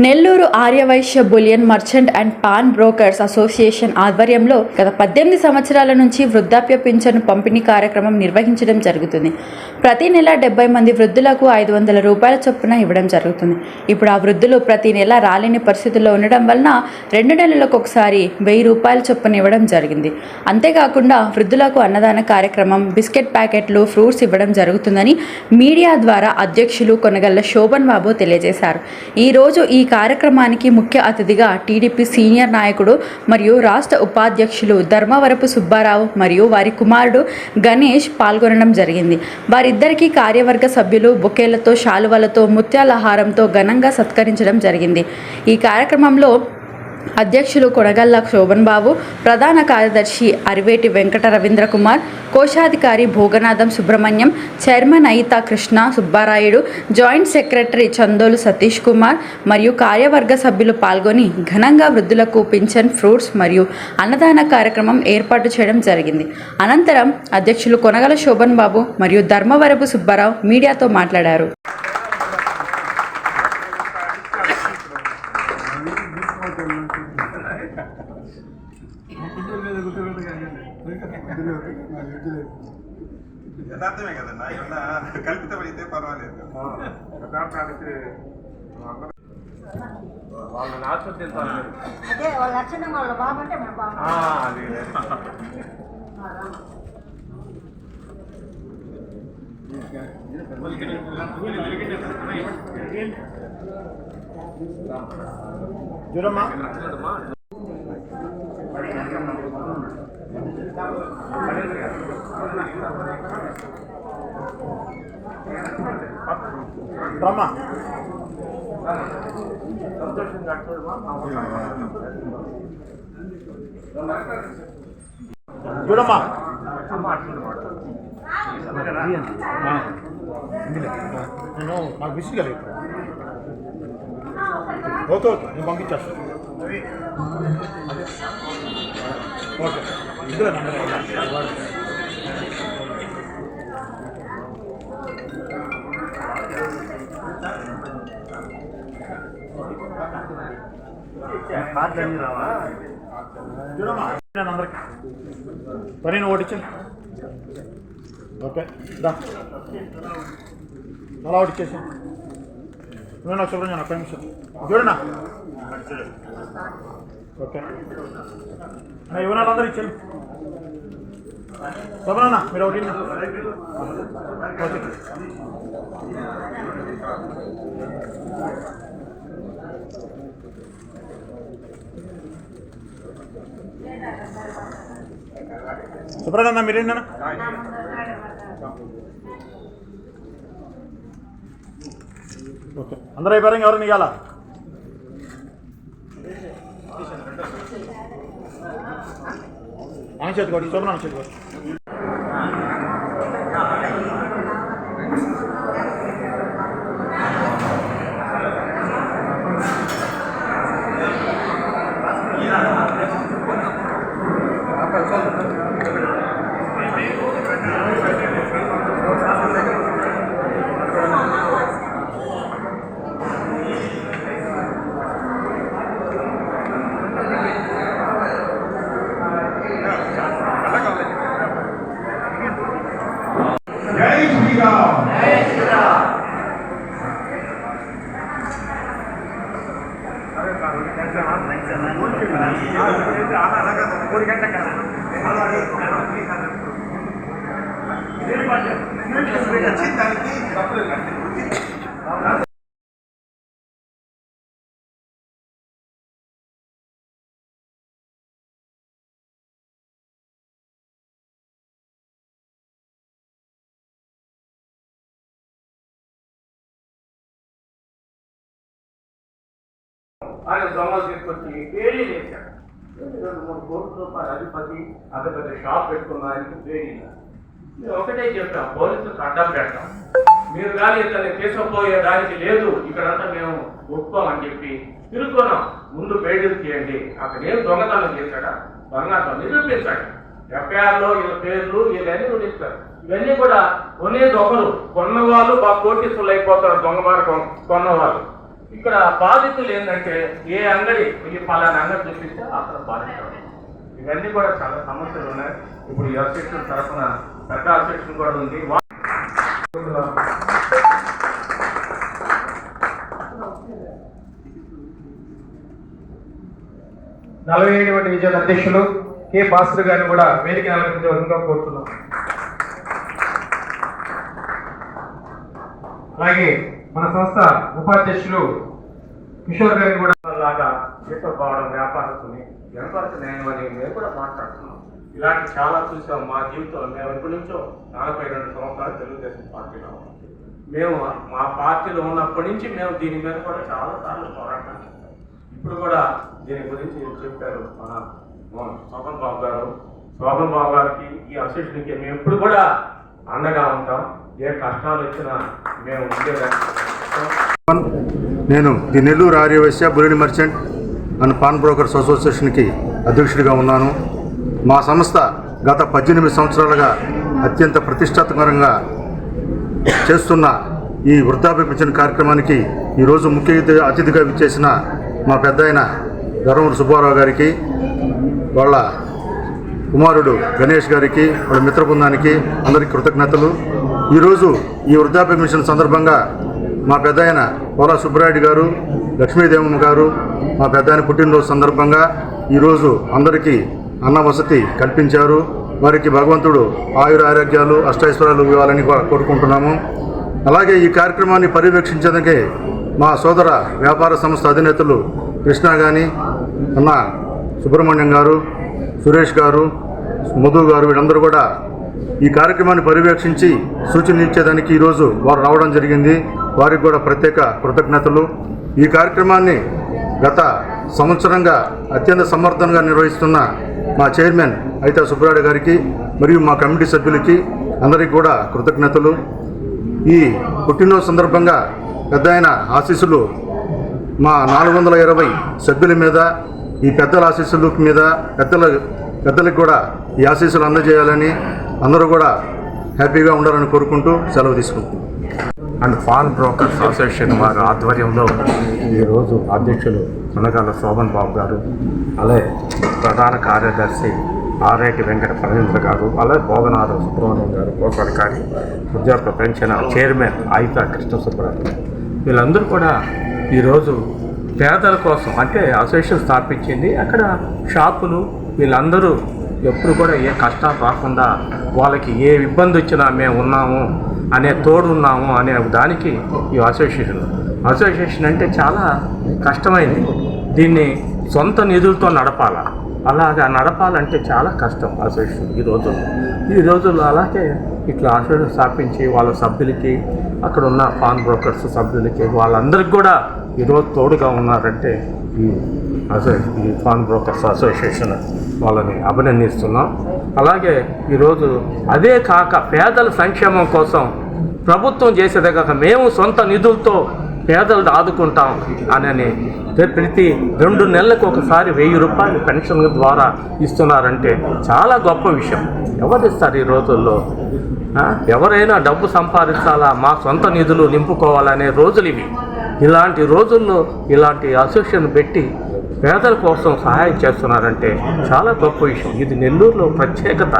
Nellore Aryavysya bullion merchant and pawn brokers association ఆధ్వర్యంలో గత పద్దెనిమిది సంవత్సరాల నుంచి వృద్ధాప్య పింఛను పంపిణీ కార్యక్రమం నిర్వహించడం జరుగుతుంది. ప్రతి నెల డెబ్బై మంది వృద్ధులకు ఐదు వందల రూపాయల చొప్పున ఇవ్వడం జరుగుతుంది. ఇప్పుడు ఆ వృద్ధులు ప్రతి నెల రాలేని పరిస్థితుల్లో ఉండడం వలన రెండు నెలలకు ఒకసారి వెయ్యి రూపాయల చొప్పున ఇవ్వడం జరిగింది. అంతేకాకుండా వృద్ధులకు అన్నదాన కార్యక్రమం బిస్కెట్ ప్యాకెట్లు ఫ్రూట్స్ ఇవ్వడం జరుగుతుందని మీడియా ద్వారా అధ్యక్షులు కొనగల్ల శోభన్ బాబు తెలియజేశారు. ఈరోజు ఈ కార్యక్రమానికి ముఖ్య అతిథిగా టీడీపీ సీనియర్ నాయకుడు మరియు రాష్ట్ర ఉపాధ్యక్షులు ధర్మవరపు సుబ్బారావు మరియు వారి కుమారుడు గణేష్ పాల్గొనడం జరిగింది. వారి వారిద్దరికీ కార్యవర్గ సభ్యులు బొకేలతో శాలువలతో ముత్యాల హారంతో ఘనంగా సత్కరించడం జరిగింది. ఈ కార్యక్రమంలో అధ్యక్షులు కొనగల్ల శోభన్ బాబు ప్రధాన కార్యదర్శి అరివేటి వెంకట రవీంద్ర కుమార్ కోశాధికారి Bhoganatham Subrahmanyam chairman Ayitha Krishna Subbarayudu joint secretary Chandolu Satish Kumar మరియు కార్యవర్గ సభ్యులు పాల్గొని ఘనంగా వృద్ధులకు పింఛన్ ఫ్రూట్స్ మరియు అన్నదాన కార్యక్రమం ఏర్పాటు చేయడం జరిగింది. అనంతరం అధ్యక్షులు కొనగల శోభన్ బాబు మరియు ధర్మవరపు సుబ్బారావు మీడియాతో మాట్లాడారు. యథార్థమే కదన్నా ఏమన్నా కల్పితమైతే పర్వాలేదు యథార్థానికి వాళ్ళని ఆస్వాదించాలి అదే వాళ్ళ లక్షణం వాళ్ళ బాగుంటే మనం బాగుంటాం ఆ, అది చూడమ్మా రమ్మా. సంతోషంగా చూడమ్మా నేను నాకు విసిగలేదు ఓకే ఓకే నేను పంపించేస్తాను ఓకే ఇద్దరు చూడమ్మా నేను అందరికి పని నువ్వు ఓడించండి ఓకే దా అలా ఓడిచ్చేసి నువ్వు నాకు చూడండి ఒక్క నిమిషం చూడనా ఓకే నా ఇవ్వనాలు అందరూ ఇచ్చాను శోభనా మీరు ఒకటి ఓకే సుబ్రహ్మణ్య మీరేంటన్నా ఓకే. అందరూ అయిపోయారు? ఎవరు ఇవ్వాలా ఆమె చేతి కొట్టి శోభన చేతి కొట్టి ஒரு கண்ட காரணம் எதிர்பார்க்க ఆయన దొంగలు తీసుకొచ్చి పేరీ చేశాడు రెండు మూడు కోట్ల రూపాయల అధిపతి అంత పెద్ద షాప్ పెట్టుకున్న ఆయనకి పేరీ నేను ఒకటే చెప్పాం పోలీసులకు అడ్డం పెడతాం. మీరు కానీ ఇతన్ని తీసుకుపోయే దానికి లేదు ఇక్కడంతా మేము ఒప్పుకోమని చెప్పి తిరుగుతున్నాం. ముందు పేడీలు తీయండి. అక్కడ ఏం దొంగతనం చేశాడా? బంగారం నిరూపించాడు. ఎఫ్ఐఆర్లో వీళ్ళ పేర్లు వీళ్ళన్నీ నిరూపిస్తారు ఇవన్నీ కూడా కొనేది ఒకరు కొన్నవాళ్ళు బాగా కోటీసులు అయిపోతారు దొంగ మార్గం కొన్నవాళ్ళు. ఇక్కడ బాధితులు ఏంటంటే ఏ అంగడి ఈ పలానా అంగడి చూపిస్తే అక్కడ బాధితులు ఇవన్నీ కూడా చాలా సమస్యలు ఉన్నాయి. ఇప్పుడు ఈ అసోసియేషన్ తరఫున పెద్ద అసోసియేషన్ కూడా ఉంది. వా- నలభై వంటి విజయ అధ్యక్షులు కె భాస్కర్ గారిని కూడా వేదిక నలభై కోరుతున్నాం. అలాగే మన సంస్థ ఉపాధ్యక్షులు కిషోర్ గారిని కూడా లాగా పోవడం వ్యాపారస్తుని వ్యాపారస్తు న్యాయం అని మేము కూడా మాట్లాడుతున్నాం. ఇలాంటి చాలా చూసాం మా జీవితంలో. మేము ఎప్పటి నుంచో నలభై రెండు సంవత్సరాలు తెలుగుదేశం పార్టీలో మేము మా పార్టీలో ఉన్నప్పటి నుంచి మేము దీని మీద కూడా చాలా సార్లు పోరాటం ఇప్పుడు కూడా దీని గురించి చెప్పారు మన మన శోభన్ బాబు గారు. శోభన్ బాబు గారికి ఈ అసోసియేషన్కి మేము ఎప్పుడు కూడా అండగా ఉంటాం. ఏ కష్టాలు వచ్చినా మేము నేను the Nellore Aryavysya bullion merchant and pawn brokers అసోసియేషన్కి అధ్యక్షుడిగా ఉన్నాను. మా సంస్థ గత పద్దెనిమిది సంవత్సరాలుగా అత్యంత ప్రతిష్టాత్మకంగా చేస్తున్న ఈ వృద్ధాప్య పింఛన్ కార్యక్రమానికి ఈరోజు ముఖ్య అతిథిగా విచ్చేసిన మా పెద్ద ఆయన ధర్మవరం సుబ్బారావు గారికి వాళ్ళ కుమారుడు గణేష్ గారికి వాళ్ళ మిత్ర బృందానికి అందరికీ కృతజ్ఞతలు. ఈరోజు ఈ వృద్ధాప్య మిషన్ సందర్భంగా మా పెద్ద ఆయన పోలా సుబ్బరాయుడు గారు లక్ష్మీదేవమ్మ గారు మా పెద్ద ఆయన పుట్టినరోజు సందర్భంగా ఈరోజు అందరికీ అన్న వసతి కల్పించారు. వారికి భగవంతుడు ఆయుర ఆరోగ్యాలు అష్టైశ్వర్యాలు ఇవ్వాలని కోరుకుంటున్నాము. అలాగే ఈ కార్యక్రమాన్ని పర్యవేక్షించేందుకే మా సోదర వ్యాపార సంస్థ అధినేతలు కృష్ణ గాని అన్న సుబ్రహ్మణ్యం గారు సురేష్ గారు మధు గారు వీళ్ళందరూ కూడా ఈ కార్యక్రమాన్ని పర్యవేక్షించి సూచనలు ఇచ్చేదానికి ఈరోజు వారు రావడం జరిగింది. వారికి కూడా ప్రత్యేక కృతజ్ఞతలు. ఈ కార్యక్రమాన్ని గత సంవత్సరంగా అత్యంత సమర్థంగా నిర్వహిస్తున్న మా చైర్మన్ అయితే సుబ్బరాయుడు గారికి మరియు మా కమిటీ సభ్యులకి అందరికీ కూడా కృతజ్ఞతలు. ఈ పుట్టినరోజు సందర్భంగా పెద్ద ఆయన ఆశీస్సులు మా నాలుగు వందల ఇరవై సభ్యుల మీద ఈ పెద్దల ఆశీస్సుల మీద పెద్దల పెద్దలకు కూడా ఈ ఆశీస్సులు అందజేయాలని అందరూ కూడా హ్యాపీగా ఉండాలని కోరుకుంటూ సెలవు తీసుకుంటున్నాం. అండ్ పాన్ బ్రోకర్స్ అసోసియేషన్ వారి ఆధ్వర్యంలో ఈరోజు అధ్యక్షులు మునగాల శోభన్ బాబు గారు అలాగే ప్రధాన కార్యదర్శి ఆర్ఐటి వెంకట పరమేంద్ర గారు అలాగే భోగనాథ సుబ్రహ్మణ్యం గారు కోశాధికారి వృద్ధాప్య పెన్షన్ చైర్మన్ ఆయిత కృష్ణ సుబ్రహ్మణ్యం వీళ్ళందరూ కూడా ఈరోజు పేదల కోసం అంటే అసోసియేషన్ స్థాపించింది. అక్కడ షాపులు వీళ్ళందరూ ఎప్పుడు కూడా ఏ కష్టాలు రాకుండా వాళ్ళకి ఏ ఇబ్బంది వచ్చినా మేము ఉన్నాము అనే తోడు ఉన్నాము అనే దానికి ఈ అసోసియేషన్ అసోసియేషన్ అంటే చాలా కష్టమైంది. దీన్ని సొంత నిధులతో నడపాల. అలాగా నడపాలంటే చాలా కష్టం అసోసియేషన్ ఈ రోజుల్లో ఈ రోజుల్లో అలాగే ఇట్లా అసోసియేషన్ స్థాపించి వాళ్ళ సభ్యులకి అక్కడ ఉన్న పాన్ బ్రోకర్స్ సభ్యులకి వాళ్ళందరికీ కూడా ఈరోజు తోడుగా ఉన్నారంటే ఈ ఈ ఫాన్ బ్రోకర్స్ అసోసియేషన్ వాళ్ళని అభినందిస్తున్నాం. అలాగే ఈరోజు అదే కాక పేదల సంక్షేమం కోసం ప్రభుత్వం చేసేదే కాక మేము సొంత నిధులతో పేదలు ఆదుకుంటాం అని ప్రతి రెండు నెలలకు ఒకసారి వెయ్యి రూపాయలు పెన్షన్ ద్వారా ఇస్తున్నారంటే చాలా గొప్ప విషయం. ఎవరు ఇస్తారు ఈ రోజుల్లో? ఎవరైనా డబ్బు సంపాదించాలా? మా సొంత నిధులు నింపుకోవాలనే రోజులు ఇవి. ఇలాంటి రోజుల్లో ఇలాంటి అసోసియేషన్ పెట్టి పేదల కోసం సహాయం చేస్తున్నారంటే చాలా గొప్ప విషయం. ఇది నెల్లూరులో ప్రత్యేకత.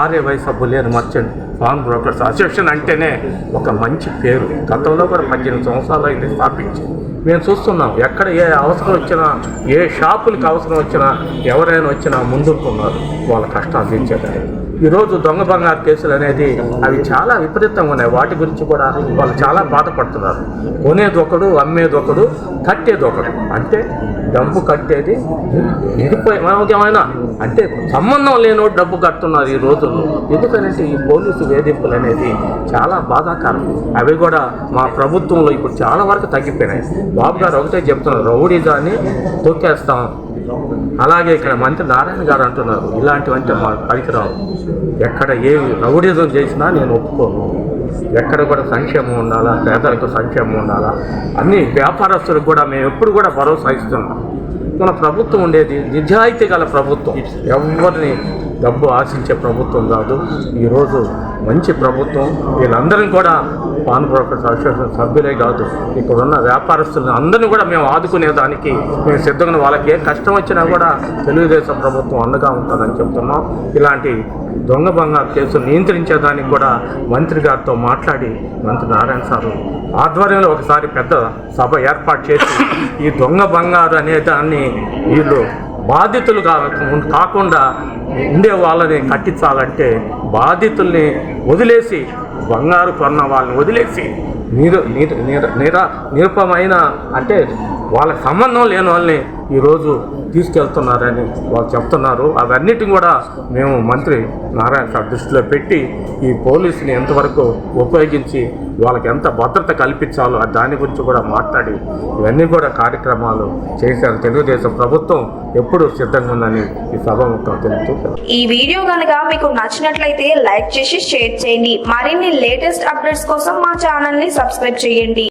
Arya Vysya bullion merchant firm brokers association అంటేనే ఒక మంచి పేరు. గతంలో కూడా పద్దెనిమిది సంవత్సరాలు అయితే స్థాపించి మేము చూస్తున్నాం ఎక్కడ ఏ అవసరం వచ్చినా ఏ షాపులకి అవసరం వచ్చినా ఎవరైనా వచ్చినా ముందుకున్నారు వాళ్ళ కష్టాలు తీర్చేదాన్ని ఈరోజు దొంగ బంగారు కేసులు అనేది అవి చాలా విపరీతంగా ఉన్నాయి. వాటి గురించి కూడా వాళ్ళు చాలా బాధపడుతున్నారు. కొనేది ఒకడు అమ్మేది ఒకడు కట్టేది ఒకడు. అంటే డబ్బు కట్టేది విడిపోయి ఏమైనా? అంటే సంబంధం లేనోడు డబ్బు కడుతున్నారు ఈ రోజుల్లో. ఎందుకనంటే ఈ పోలీసు వేధింపులు అనేది చాలా బాధాకరం. అవి కూడా మా ప్రభుత్వంలో ఇప్పుడు చాలా వరకు తగ్గిపోయినాయి. బాబు గారు ఒకటే చెప్తున్నారు రౌడీజాన్ని తొక్కేస్తాం. అలాగే ఇక్కడ మంత్రి నారాయణ గారు అంటున్నారు. ఇలాంటివంటే మా పనికిరావు. ఎక్కడ ఏ రౌడీజం చేసినా నేను ఒప్పుకోను. ఎక్కడ కూడా సంక్షేమం ఉండాలా? పేదలకు సంక్షేమం ఉండాలా? అన్ని వ్యాపారస్తులకు కూడా మేము ఎప్పుడు కూడా భరోసా ఇస్తున్నాం. మన ప్రభుత్వం ఉండేది నిజాయితీ గల ప్రభుత్వం. ఎవరిని డబ్బు ఆశించే ప్రభుత్వం కాదు. ఈరోజు మంచి ప్రభుత్వం. వీళ్ళందరినీ కూడా పాన్ బ్రోకర్స్ అసోసియేషన్ సభ్యులే కాదు. ఇక్కడ ఉన్న వ్యాపారస్తులను అందరినీ కూడా మేము ఆదుకునేదానికి మేము సిద్ధంగా వాళ్ళకి ఏ కష్టం వచ్చినా కూడా తెలుగుదేశం ప్రభుత్వం అండగా ఉంటుందని చెప్తున్నాం. ఇలాంటి దొంగ బంగారు కేసులు నియంత్రించేదానికి కూడా మంత్రి గారితో మాట్లాడి మంత్రి నారాయణ సారు ఆధ్వర్యంలో ఒకసారి పెద్ద సభ ఏర్పాటు చేసి ఈ దొంగ బంగారు అనే దాన్ని వీళ్ళు బాధితులు కాకుండా ఉండే వాళ్ళని కట్టించాలంటే బాధితుల్ని వదిలేసి బంగారు కొన్న వాళ్ళని వదిలేసి నిరు నిర నిర- నిర నిరుపమైన అంటే వాళ్ళకి సంబంధం లేని వాళ్ళని ఈరోజు తీసుకెళ్తున్నారని వాళ్ళు చెప్తున్నారు. అవన్నిటిని కూడా మేము మంత్రి నారాయణ సార్ దృష్టిలో పెట్టి ఈ పోలీసుని ఎంతవరకు ఉపయోగించి వాళ్ళకి ఎంత భద్రత కల్పించాలో దాని గురించి కూడా మాట్లాడి ఇవన్నీ కూడా కార్యక్రమాలు చేశారు. తెలుగుదేశం ప్రభుత్వం ఎప్పుడు సిద్ధంగా ఉందని ఈ సభ మొత్తం తెలుపుతూ ఈ వీడియో కనుక మీకు నచ్చినట్లయితే లైక్ చేసి షేర్ చేయండి. మరిన్ని లేటెస్ట్ అప్డేట్స్ కోసం మా ఛానల్ని సబ్స్క్రైబ్ చేయండి.